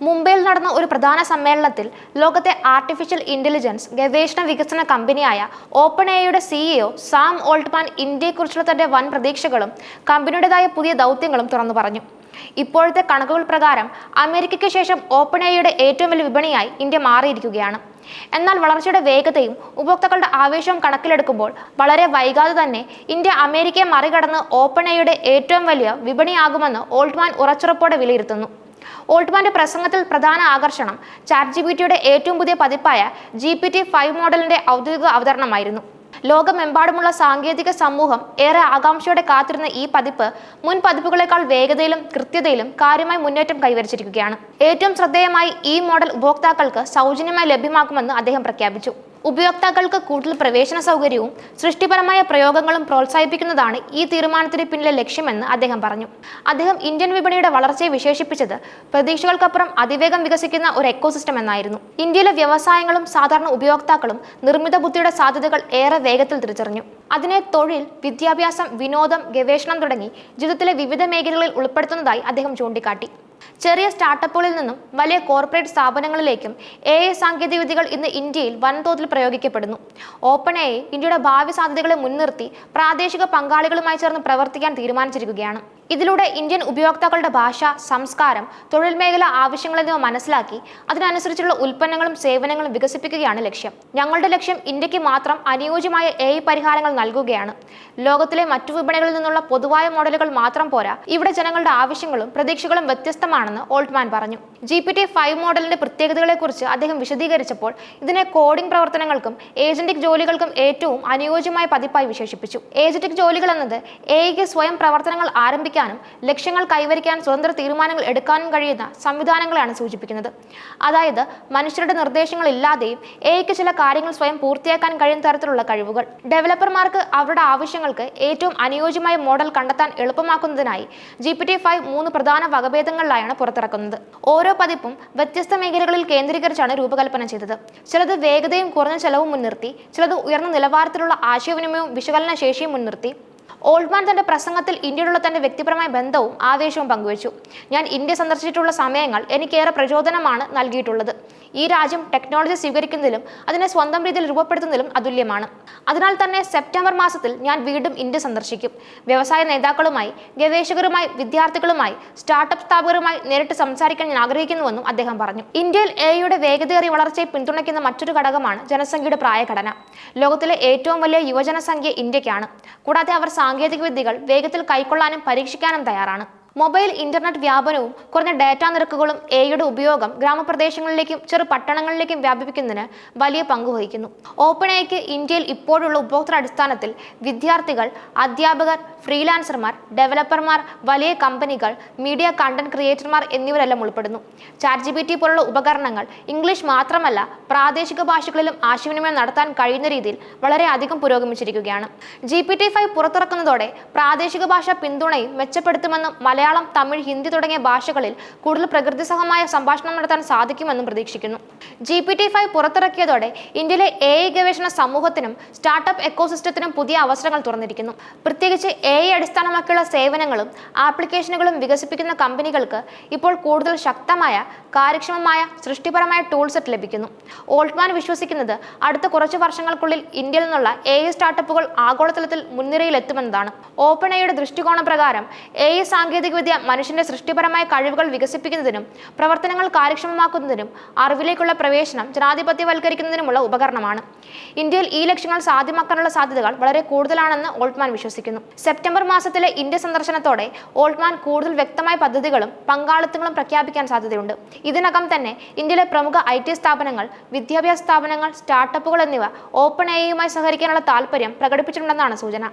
മുംബൈയിൽ നടന്ന ഒരു പ്രധാന സമ്മേളനത്തിൽ ലോകത്തെ ആർട്ടിഫിഷ്യൽ ഇന്റലിജൻസ് ഗവേഷണ വികസന കമ്പനിയായ ഓപ്പൺ എയുടെ സിഇഒ സാം ഓൾട്ട്മാൻ ഇന്ത്യയെക്കുറിച്ചുള്ള തന്റെ വൻ പ്രതീക്ഷകളും കമ്പനിയുടേതായ പുതിയ ദൗത്യങ്ങളും തുറന്നു പറഞ്ഞു. ഇപ്പോഴത്തെ കണക്കുകൾ പ്രകാരം അമേരിക്കയ്ക്ക് ശേഷം ഓപ്പൺ എയുടെ ഏറ്റവും വലിയ വിപണിയായി ഇന്ത്യ മാറിയിരിക്കുകയാണ്. എന്നാൽ വളർച്ചയുടെ വേഗതയും ഉപഭോക്താക്കളുടെ ആവേശവും കണക്കിലെടുക്കുമ്പോൾ വളരെ വൈകാതെ തന്നെ ഇന്ത്യ അമേരിക്കയെ മറികടന്ന് ഓപ്പൺ എയുടെ ഏറ്റവും വലിയ വിപണിയാകുമെന്ന് ഓൾട്ട്മാൻ ഉറച്ചുറപ്പോടെ വിലയിരുത്തുന്നു. ഓൾട്ട്മാന്റെ പ്രസംഗത്തിൽ പ്രധാന ആകർഷണം. ചാറ്റ് ജി പി ടിയുടെ ഏറ്റവും പുതിയ പതിപ്പായ ജി പി ടി ഫൈവ് മോഡലിന്റെ ഔദ്യോഗിക അവതരണമായിരുന്നു. ലോകമെമ്പാടുമുള്ള സാങ്കേതിക സമൂഹം ഏറെ ആകാംക്ഷയോടെ കാത്തിരുന്ന ഈ പതിപ്പ് മുൻ പതിപ്പുകളെക്കാൾ വേഗതയിലും കൃത്യതയിലും കാര്യമായി മുന്നേറ്റം കൈവരിച്ചിരിക്കുകയാണ്. ഏറ്റവും ശ്രദ്ധേയമായി ഈ മോഡൽ ഉപഭോക്താക്കൾക്ക് സൗജന്യമായി ലഭ്യമാക്കുമെന്ന് അദ്ദേഹം പ്രഖ്യാപിച്ചു. ഉപയോക്താക്കൾക്ക് കൂടുതൽ പ്രവേശന സൗകര്യവും സൃഷ്ടിപരമായ പ്രയോഗങ്ങളും പ്രോത്സാഹിപ്പിക്കുന്നതാണ് ഈ തീരുമാനത്തിന് പിന്നിലെ ലക്ഷ്യമെന്ന് അദ്ദേഹം പറഞ്ഞു. അദ്ദേഹം ഇന്ത്യൻ വിപണിയുടെ വളർച്ചയെ വിശേഷിപ്പിച്ചത് പ്രതീക്ഷകൾക്കപ്പുറം അതിവേഗം വികസിക്കുന്ന ഒരു എക്കോസിസ്റ്റം എന്നായിരുന്നു. ഇന്ത്യയിലെ വ്യവസായങ്ങളും സാധാരണ ഉപയോക്താക്കളും നിർമ്മിത ബുദ്ധിയുടെ സാധ്യതകൾ ഏറെ വേഗത്തിൽ തിരിച്ചറിഞ്ഞു. അതിനെ തൊഴിൽ വിദ്യാഭ്യാസം വിനോദം ഗവേഷണം തുടങ്ങി ജീവിതത്തിലെ വിവിധ മേഖലകളിൽ ഉൾപ്പെടുത്തുന്നതായി അദ്ദേഹം ചൂണ്ടിക്കാട്ടി. ചെറിയ സ്റ്റാർട്ടപ്പുകളിൽ നിന്നും വലിയ കോർപ്പറേറ്റ് സ്ഥാപനങ്ങളിലേക്കും എ ഐ സാങ്കേതികവിദ്യകൾ ഇന്ന് ഇന്ത്യയിൽ വൻതോതിൽ പ്രയോഗിക്കപ്പെടുന്നു. ഓപ്പൺ എ ഇന്ത്യയുടെ ഭാവി സാധ്യതകളെ മുൻനിർത്തി പ്രാദേശിക പങ്കാളികളുമായി ചേർന്ന് പ്രവർത്തിക്കാൻ തീരുമാനിച്ചിരിക്കുകയാണ്. ഇതിലൂടെ ഇന്ത്യൻ ഉപയോക്താക്കളുടെ ഭാഷ സംസ്കാരം തൊഴിൽ മേഖല ആവശ്യങ്ങൾ എന്നിവ മനസ്സിലാക്കി അതിനനുസരിച്ചുള്ള ഉൽപ്പന്നങ്ങളും സേവനങ്ങളും വികസിപ്പിക്കുകയാണ് ലക്ഷ്യം. ഞങ്ങളുടെ ലക്ഷ്യം ഇന്ത്യയ്ക്ക് മാത്രം അനുയോജ്യമായ എ പരിഹാരങ്ങൾ നൽകുകയാണ്. ലോകത്തിലെ മറ്റു വിപണികളിൽ നിന്നുള്ള പൊതുവായ മോഡലുകൾ മാത്രം പോരാ ഇവിടെ ജനങ്ങളുടെ ആവശ്യങ്ങളും പ്രതീക്ഷകളും വ്യത്യസ്തമാണെന്ന് ഓൾട്ട്മാൻ പറഞ്ഞു. ജി പി ടി ഫൈവ് മോഡലിന്റെ പ്രത്യേകതകളെക്കുറിച്ച് അദ്ദേഹം വിശദീകരിച്ചപ്പോൾ ഇതിനെ കോഡിംഗ് പ്രവർത്തനങ്ങൾക്കും ഏജന്റിക് ജോലികൾക്കും ഏറ്റവും അനുയോജ്യമായ പതിപ്പായി വിശേഷിപ്പിച്ചു. ഏജന്റിക് ജോലികൾ എന്നത് എയ്ക്ക് സ്വയം പ്രവർത്തനങ്ങൾ ആരംഭിക്കാനും ലക്ഷ്യങ്ങൾ കൈവരിക്കാൻ സ്വതന്ത്ര തീരുമാനങ്ങൾ എടുക്കാനും കഴിയുന്ന സംവിധാനങ്ങളെയാണ് സൂചിപ്പിക്കുന്നത്. അതായത് മനുഷ്യരുടെ നിർദ്ദേശങ്ങളില്ലാതെയും എഐക്ക് ചില കാര്യങ്ങൾ സ്വയം പൂർത്തിയാക്കാൻ കഴിയുന്ന തരത്തിലുള്ള കഴിവുകൾ. ഡെവലപ്പർമാർക്ക് അവരുടെ ആവശ്യങ്ങൾക്ക് ഏറ്റവും അനുയോജ്യമായ മോഡൽ കണ്ടെത്താൻ എളുപ്പമാക്കുന്നതിനായി ജി പി ടി ഫൈവ് മൂന്ന് പ്രധാന വകഭേദങ്ങളിലായാണ് പുറത്തിറക്കുന്നത്. ഓരോ പതിപ്പും വ്യത്യസ്ത മേഖലകളിൽ കേന്ദ്രീകരിച്ചാണ് രൂപകൽപ്പന ചെയ്തത്. ചിലത് വേഗതയും കുറഞ്ഞ ചെലവും മുൻനിർത്തി ചിലത് ഉയർന്ന നിലവാരത്തിലുള്ള ആശയവിനിമയവും വിശകലന ശേഷിയും മുൻനിർത്തി ഓൾഡ്മാൻ തന്റെ പ്രസംഗത്തിൽ ഇന്ത്യയോടുള്ള തന്റെ വ്യക്തിപരമായ ബന്ധവും ആവേശവും പങ്കുവച്ചു. ഞാൻ ഇന്ത്യ സന്ദർശിച്ചിട്ടുള്ള സമയങ്ങൾ എനിക്കേറെ പ്രചോദനമാണ് നൽകിയിട്ടുള്ളത്. ഈ രാജ്യം ടെക്നോളജി സ്വീകരിക്കുന്നതിലും അതിനെ സ്വന്തം രീതിയിൽ രൂപപ്പെടുത്തുന്നതിലും അതുല്യമാണ്. അതിനാൽ തന്നെ സെപ്റ്റംബർ മാസത്തിൽ ഞാൻ വീണ്ടും ഇന്ത്യ സന്ദർശിക്കും. വ്യവസായ നേതാക്കളുമായി ഗവേഷകരുമായി വിദ്യാർത്ഥികളുമായി സ്റ്റാർട്ടപ്പ് സ്ഥാപകരുമായി നേരിട്ട് സംസാരിക്കാൻ ഞാൻ ആഗ്രഹിക്കുന്നുവെന്നും അദ്ദേഹം പറഞ്ഞു. ഇന്ത്യയിൽ എയുടെ വേഗതയേറിയ വളർച്ചയെ പിന്തുണയ്ക്കുന്ന മറ്റൊരു ഘടകമാണ് ജനസംഖ്യയുടെ പ്രായഘടന. ലോകത്തിലെ ഏറ്റവും വലിയ യുവജനസംഖ്യ ഇന്ത്യക്കാണ്. കൂടാതെ അവർ സാങ്കേതിക വിദ്യകൾ വേഗത്തിൽ കൈക്കൊള്ളാനും പരീക്ഷിക്കാനും തയ്യാറാണ് മൊബൈൽ ഇന്റർനെറ്റ് വ്യാപനവും കുറഞ്ഞ ഡാറ്റാ നിരക്കുകളും എയുടെ ഉപയോഗം ഗ്രാമപ്രദേശങ്ങളിലേക്കും ചെറു പട്ടണങ്ങളിലേക്കും വ്യാപിപ്പിക്കുന്നതിന് വലിയ പങ്ക് വഹിക്കുന്നു. ഓപ്പൺ എക്ക് ഇന്ത്യയിൽ ഇപ്പോഴുള്ള ഉപഭോക്തൃ അടിസ്ഥാനത്തിൽ വിദ്യാർത്ഥികൾ അധ്യാപകർ ഫ്രീലാൻസർമാർ ഡെവലപ്പർമാർ വലിയ കമ്പനികൾ മീഡിയ കണ്ടന്റ് ക്രിയേറ്റർമാർ എന്നിവരെല്ലാം ഉൾപ്പെടുന്നു. ചാറ്റ് ജി ബി ടി പോലുള്ള ഉപകരണങ്ങൾ ഇംഗ്ലീഷ് മാത്രമല്ല പ്രാദേശിക ഭാഷകളിലും ആശയവിനിമയം നടത്താൻ കഴിയുന്ന രീതിയിൽ വളരെ അധികം പുരോഗമിച്ചിരിക്കുകയാണ്. ജി പി ടി ഫൈവ് പുറത്തിറക്കുന്നതോടെ പ്രാദേശിക ഭാഷ പിന്തുണയും മെച്ചപ്പെടുത്തുമെന്നും മലയാളം തമിഴ് ഹിന്ദി തുടങ്ങിയ ഭാഷകളിൽ കൂടുതൽ പ്രകൃതിസഹമായ സംഭാഷണം നടത്താൻ സാധിക്കുമെന്നും പ്രതീക്ഷിക്കുന്നു. ജി പി ടി ഫൈവ് പുറത്തിറക്കിയതോടെ ഇന്ത്യയിലെ എ ഐ ഗവേഷണ സമൂഹത്തിനും സ്റ്റാർട്ടപ്പ് എക്കോസിസ്റ്റത്തിനും പുതിയ അവസരങ്ങൾ തുറന്നിരിക്കുന്നു. പ്രത്യേകിച്ച് എ ഐ അടിസ്ഥാനമാക്കിയുള്ള സേവനങ്ങളും ആപ്ലിക്കേഷനുകളും വികസിപ്പിക്കുന്ന കമ്പനികൾക്ക് ഇപ്പോൾ കൂടുതൽ ശക്തമായ കാര്യക്ഷമമായ സൃഷ്ടിപരമായ ടൂൾ സെറ്റ് ലഭിക്കുന്നു. ഓൾട്ട്മാൻ വിശ്വസിക്കുന്നത് അടുത്ത കുറച്ച് വർഷങ്ങൾക്കുള്ളിൽ ഇന്ത്യയിൽ നിന്നുള്ള എ ഐ സ്റ്റാർട്ടപ്പുകൾ ആഗോളതലത്തിൽ മുൻനിരയിലെത്തുമെന്നതാണ്. ഓപ്പൺ എയുടെ ദൃഷ്ടികോണ പ്രകാരം എ ഐ സാങ്കേതികവിദ്യ മനുഷ്യന്റെ സൃഷ്ടിപരമായ കഴിവുകൾ വികസിപ്പിക്കുന്നതിനും പ്രവർത്തനങ്ങൾ കാര്യക്ഷമമാക്കുന്നതിനും അറിവിലേക്കുള്ള പ്രവേശനം ജനാധിപത്യവൽക്കരിക്കുന്നതിനുമുള്ള ഉപകരണമാണ്. ഇന്ത്യയിൽ ഈ ലക്ഷ്യങ്ങൾ സാധ്യമാക്കാനുള്ള സാധ്യതകൾ വളരെ കൂടുതലാണെന്ന് ഓൾട്ട്മാൻ വിശ്വസിക്കുന്നു. സെപ്റ്റംബർ മാസത്തിലെ ഇന്ത്യ സന്ദർശനത്തോടെ ഓൾട്ട്മാൻ കൂടുതൽ വ്യക്തമായ പദ്ധതികളും പങ്കാളിത്തങ്ങളും പ്രഖ്യാപിക്കാൻ സാധ്യതയുണ്ട്. ഇതിനകം തന്നെ ഇന്ത്യയിലെ പ്രമുഖ ഐ ടി സ്ഥാപനങ്ങൾ വിദ്യാഭ്യാസ സ്ഥാപനങ്ങൾ സ്റ്റാർട്ടപ്പുകൾ എന്നിവ ഓപ്പൺ എയുമായി സഹകരിക്കാനുള്ള താല്പര്യം പ്രകടിപ്പിച്ചിട്ടുണ്ടെന്നാണ് സൂചന.